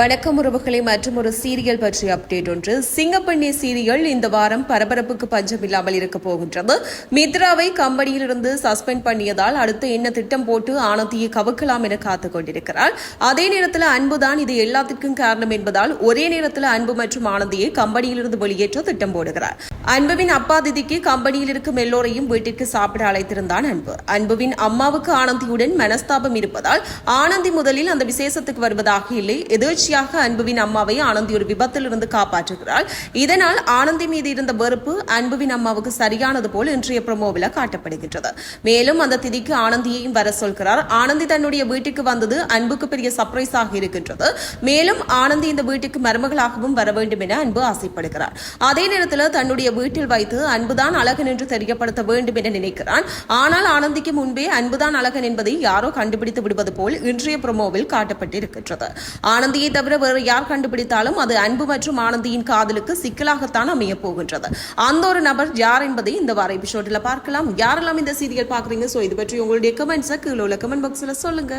வணக்கம் உறவுகளை மற்றும் ஒரு சீரியல் பற்றிய அப்டேட் ஒன்று. சிங்கப்பண்ணி சீரியல் இந்த வாரம் பரபரப்புக்கு பஞ்சம் இல்லாமல் இருக்க போகின்றது. மித்ராவை கம்பெனியிலிருந்து சஸ்பெண்ட் பண்ணியதால் அடுத்து என்ன திட்டம் போட்டு ஆனந்தியை கவுக்கலாம் என காத்து கொண்டிருக்கிறார். அதே நேரத்தில் அன்புதான் இது எல்லாத்திற்கும் காரணம் என்பதால் ஒரே நேரத்தில் அன்பு மற்றும் ஆனந்தியை கம்பெனியிலிருந்து வெளியேற்ற திட்டம் போடுகிறார். அன்புவின் அப்பா திதிக்கு கம்பெனியில் இருக்கும் எல்லோரையும் வீட்டிற்கு சாப்பிட அழைத்திருந்தான் அன்பு. அன்புவின் அம்மாவுக்கு ஆனந்தியுடன் மனஸ்தாபம் இருப்பதால் ஆனந்தி முதலில் அந்த விசேஷத்துக்கு வருவதாக இல்லை. எதிர்ச்சியாக அன்புவின் அம்மாவை ஆனந்தி ஒரு விபத்திலிருந்து காப்பாற்றுகிறாள். இதனால் ஆனந்தி மீது இருந்த வெறுப்பு அன்புவின் அம்மாவுக்கு சரியானது போல் இன்றைய ப்ரமோவில் காட்டப்படுகின்றது. மேலும் அந்த திதிக்கு ஆனந்தியையும் வர சொல்கிறார். ஆனந்தி தன்னுடைய வீட்டுக்கு வந்தது அன்புக்கு பெரிய சர்ப்ரைஸாக இருக்கின்றது. மேலும் ஆனந்தி இந்த வீட்டுக்கு மருமகளாகவும் வர வேண்டும் என அன்பு ஆசைப்படுகிறார். அதே நேரத்தில் தன்னுடைய வீட்டில் வைத்து அன்புதான் அழகன் என்று தெரியப்படுத்த வேண்டும் என நினைக்கிறான். ஆனால் ஆனந்திக்கு முன்பே அன்புதான் அழகன் என்பதை யாரோ கண்டுபிடித்து விடுவது போல் இன்றைய ப்ரமோவில் காட்டப்பட்டிருக்கின்றது. ஆனந்தியை தவிர வேறு யார் கண்டுபிடித்தாலும் அது அன்பு மற்றும் ஆனந்தியின் காதலுக்கு சிக்கலாகத்தான் அமைய போகின்றது. அந்த ஒரு நபர் யார் என்பதை இந்த வார எபிசோடில் பார்க்கலாம். யாரெல்லாம் இந்த சீரியல் பார்க்குறீங்க? ஸோ இது பற்றி உங்களுடைய கமெண்ட்ஸை கீழே உள்ள கமெண்ட் பாக்ஸில் சொல்லுங்க.